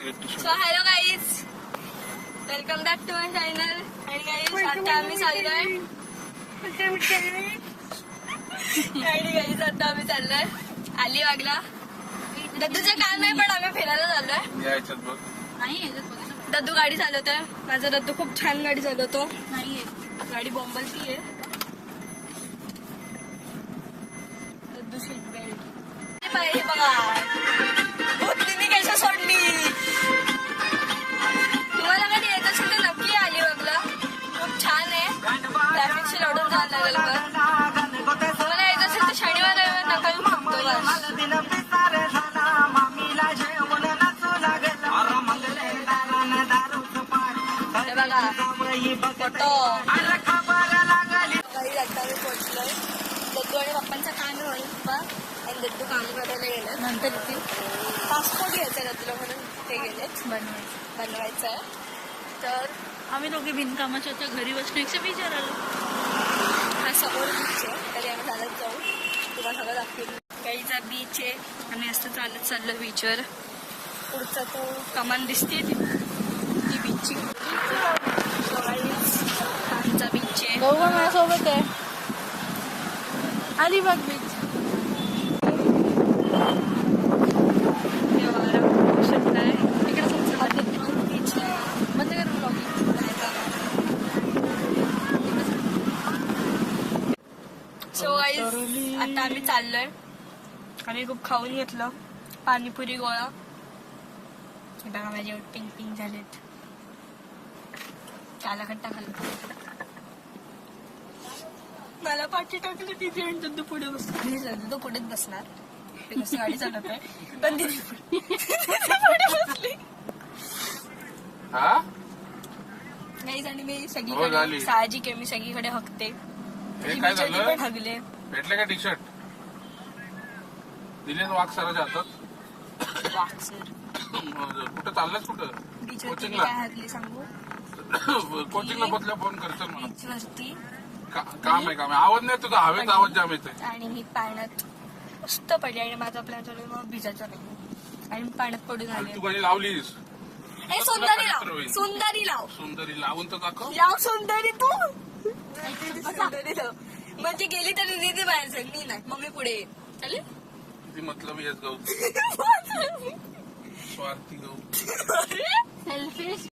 So hello guys welcome back to my channel आणि guys आता आम्ही चाललोय. आणि गाईज आता आम्ही चाललोय अलिबागला. दद्दूचं काम आहे पण आम्ही फिरायला चाललोय. यायच्यात बघ. नाही. दद्दू गाडी चालवतोय. माझा दद्दू खूप छान गाडी चालवतो. नाहीये गाडी बॉम्बलची आहे. दद्दू सीट बेल्ट पाहिजे बघा. शनिवार रविवार पोहोचलोय आणि काम होईल पप्पा आणि दद्दू काम करायला गेलं नंतर ती पासपोर्ट घ्यायचा दद्दूला म्हणून ते गेलेत बनवायचं बनवायचं आहे. तर आम्ही दोघे बिनकामाच्या त्या घरी बसण्यापेक्षा विचारायला आलो. समोर बीच आहे तरी आम्ही चालत जाऊ. तुम्हाला सगळं दाखवेल गाईचा बीच आहे. आम्ही असं चालत चाललो बीचवर पुढचा तो कमान दिसते. ती ती बीचची आमचा बीच आहे. माझ्यासोबत आहे. अलिबाग बीच गाईज आता आम्ही चाललोय. आम्ही खूप खाऊन घेतलं. पाणीपुरी गोळा. हे बघा माझे पिंक पिंक झालेत. काला खट्टा खाल्ला. मला पाठी टाकली तिथे आणि दद्दू पुढे बसला मी दद्दू पुढेच बसणार. ते कसं गाडी चालत आहे. पण तिथे पुढे बसली. हा? गाईज आणि मी सगळीकडे. साहजिक आहे मी सगळीकडे हकते हगले. भेटले का टी शर्ट दिले वाघ सराच्या हातात? वाक्सर कुठं चाललास कुठं? कोचिंगला काय हगले सांगू? कोचिंगला बसल्या फोन करतो मला. काम आहे काम आहे. आवाज नाही तुझा. हवेत आवाज जाम येतोय. आणि मी पाण्यात मस्त पडली. आणि माझा प्लॅन चालू मग भिजायचं नाही. आणि मी पाण्यात पडून आणि आले. तू कधी लावलीस? सुंदरी लाव. सुंदरी लाव. सुंदरी लावून तर दाखव. लाव सुंदरी तू सुंदरी लाव. म्हणजे गेली तरी दिदी बाहेर मी नाही. मग मी पुढे येईन. चालेल? किती मतलब येस गाऊ स्वार्थी अरे! सेल्फिश